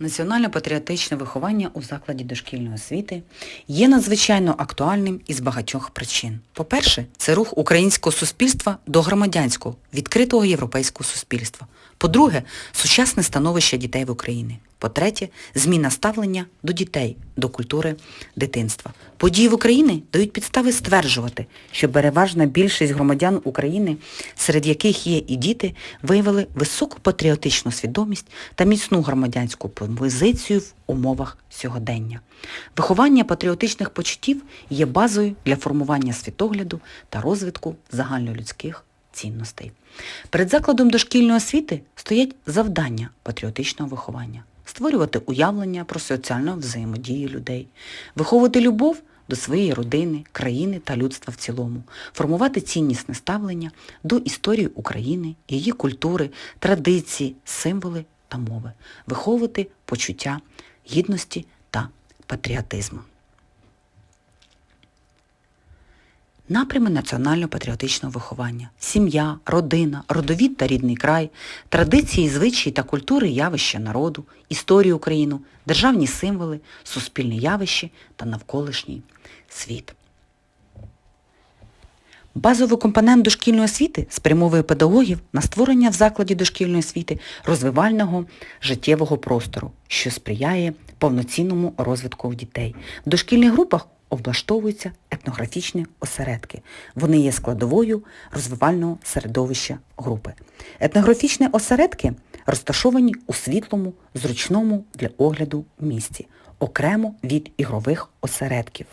Національно-патріотичне виховання у закладі дошкільної освіти є надзвичайно актуальним із багатьох причин. По-перше, це рух українського суспільства до громадянського, відкритого європейського суспільства. По-друге, сучасне становище дітей в Україні. По-третє, зміна ставлення до дітей, до культури дитинства. Події в Україні дають підстави стверджувати, що переважна більшість громадян України, серед яких є і діти, виявили високу патріотичну свідомість та міцну громадянську позицію в умовах сьогодення. Виховання патріотичних почуттів є базою для формування світогляду та розвитку загальнолюдських цінностей. Перед закладом дошкільної освіти стоять завдання патріотичного виховання створювати уявлення про соціальну взаємодію людей, виховувати любов до своєї родини, країни та людства в цілому, формувати ціннісне ставлення до історії України, її культури, традиції, символи та мови, виховувати почуття гідності та патріотизму. Напрями національно-патріотичного виховання, сім'я, родина, родовід та рідний край, традиції, звичаї та культури явища народу, історію України, державні символи, суспільне явище та навколишній світ. Базовий компонент дошкільної освіти спрямовує педагогів на створення в закладі дошкільної освіти розвивального життєвого простору, що сприяє повноцінному розвитку дітей. В дошкільних групах облаштовуються етнографічні осередки. Вони є складовою розвивального середовища групи. Етнографічні осередки розташовані у світлому, зручному для огляду місці, окремо від ігрових осередків.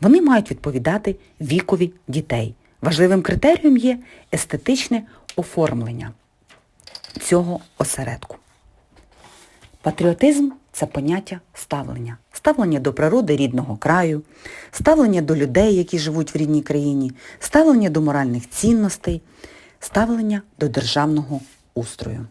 Вони мають відповідати вікові дітей. Важливим критерієм є естетичне оформлення цього осередку. Патріотизм це поняття ставлення. Ставлення до природи рідного краю, ставлення до людей, які живуть в рідній країні, ставлення до моральних цінностей, ставлення до державного устрою.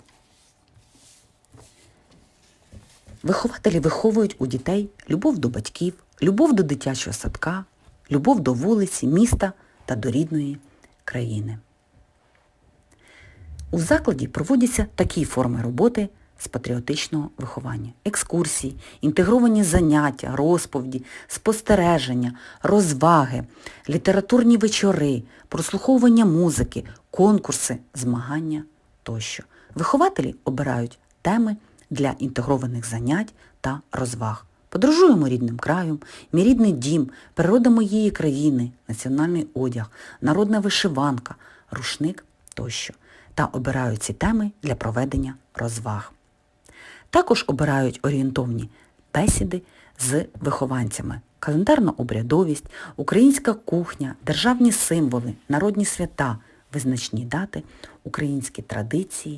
Вихователі виховують у дітей любов до батьків, любов до дитячого садка, любов до вулиці, міста та до рідної країни. У закладі проводяться такі форми роботи з патріотичного виховання. Екскурсії, інтегровані заняття, розповіді, спостереження, розваги, літературні вечори, прослуховування музики, конкурси, змагання тощо. Вихователі обирають теми для інтегрованих занять та розваг. Подорожуємо рідним краєм, мій рідний дім, природа моєї країни, національний одяг, народна вишиванка, рушник тощо. Та обирають ці теми для проведення розваг. Також обирають орієнтовні бесіди з вихованцями, календарна обрядовість, українська кухня, державні символи, народні свята, визначні дати, українські традиції